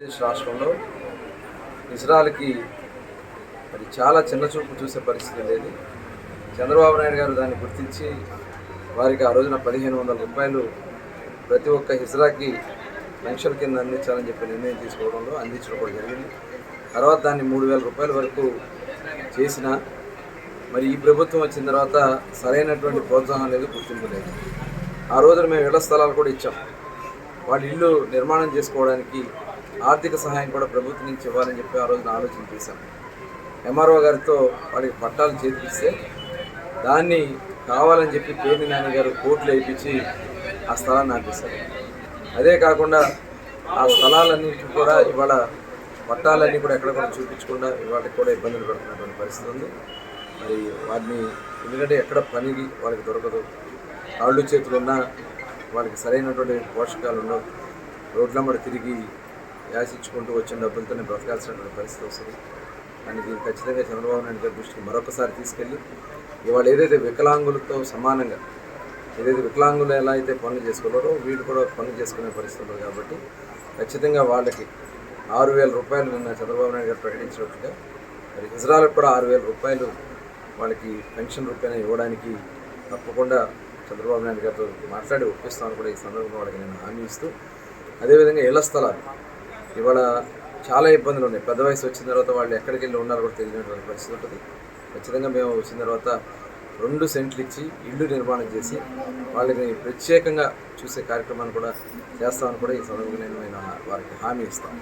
ఆంధ్రప్రదేశ్ రాష్ట్రంలో ఇజ్రాయల్కి మరి చాలా చిన్న చూపు చూసే పరిస్థితి లేదు చంద్రబాబు నాయుడు గారు దాన్ని గుర్తించి వారికి ఆ రోజున పదిహేను వందల రూపాయలు ప్రతి ఒక్క హిజ్రాకి పెన్షన్ కింద అందించాలని చెప్పి నిర్ణయం తీసుకోవడంలో అందించడం కూడా జరిగింది. తర్వాత దాన్ని మూడు వేల రూపాయల వరకు చేసిన మరి ఈ ప్రభుత్వం వచ్చిన తర్వాత సరైనటువంటి ప్రోత్సాహం లేదు గుర్తింపు లేదు. ఆ రోజున మేము ఇళ్ళ స్థలాలు కూడా ఇచ్చాం. వాళ్ళ ఇల్లు నిర్మాణం చేసుకోవడానికి ఆర్థిక సహాయం కూడా ప్రభుత్వం నుంచి ఇవ్వాలని చెప్పి ఆ రోజున ఆలోచన చేశాం. ఎంఆర్ఓ గారితో వాడికి పట్టాలు చేతికిస్తే దాన్ని కావాలని చెప్పి పేర్ని నాని గారు వేయించి ఆ స్థలాన్ని ఆపేశారు. అదే కాకుండా ఆ స్థలాలన్నింటి కూడా ఇవాళ పట్టాలన్నీ కూడా ఎక్కడ కూడా చూపించకుండా ఇవాళకి కూడా ఇబ్బందులు పడుతున్నటువంటి పరిస్థితి ఉంది. మరి వాటిని ఎందుకంటే ఎక్కడ పనికి వాళ్ళకి దొరకదు. కాళ్ళు చేతులు ఉన్నా వాళ్ళకి సరైనటువంటి పోషకాలు ఉండవు. రోడ్లమ్మడి తిరిగి యాసించుకుంటూ వచ్చిన డబ్బులతోనే బ్రతకాల్సినటువంటి పరిస్థితి వస్తుంది. దానికి ఖచ్చితంగా చంద్రబాబు నాయుడు గారి దృష్టికి మరొకసారి తీసుకెళ్ళి ఇవాళ ఏదైతే వికలాంగులతో సమానంగా ఏదైతే వికలాంగులు ఎలా అయితే పనులు చేసుకోవాలో వీళ్ళు కూడా పనులు చేసుకునే పరిస్థితులు కాబట్టి ఖచ్చితంగా వాళ్ళకి ఆరు వేల రూపాయలు నిన్న చంద్రబాబు నాయుడు గారు ప్రకటించినట్టుగా మరి హిజ్రాలకు కూడా ఆరు వేల రూపాయలు వాళ్ళకి పెన్షన్ రూపాయన ఇవ్వడానికి తప్పకుండా చంద్రబాబు నాయుడు గారితో మాట్లాడి ఒప్పిస్తామని కూడా ఈ సందర్భంగా వాళ్ళకి నేను హామీ ఇస్తూ అదేవిధంగా ఇళ్ళ స్థలాలు ఇవాళ చాలా ఇబ్బందులు ఉన్నాయి. పెద్ద వయసు వచ్చిన తర్వాత వాళ్ళు ఎక్కడికి వెళ్ళి ఉన్నారో కూడా తెలియనటువంటి పరిస్థితి ఉంటుంది. ఖచ్చితంగా మేము వచ్చిన తర్వాత రెండు సెంట్లు ఇచ్చి ఇల్లు నిర్మాణం చేసి వాళ్ళని ప్రత్యేకంగా చూసే కార్యక్రమాన్ని కూడా చేస్తామని కూడా ఈ సందర్భంగా నేను వారికి హామీ ఇస్తాను.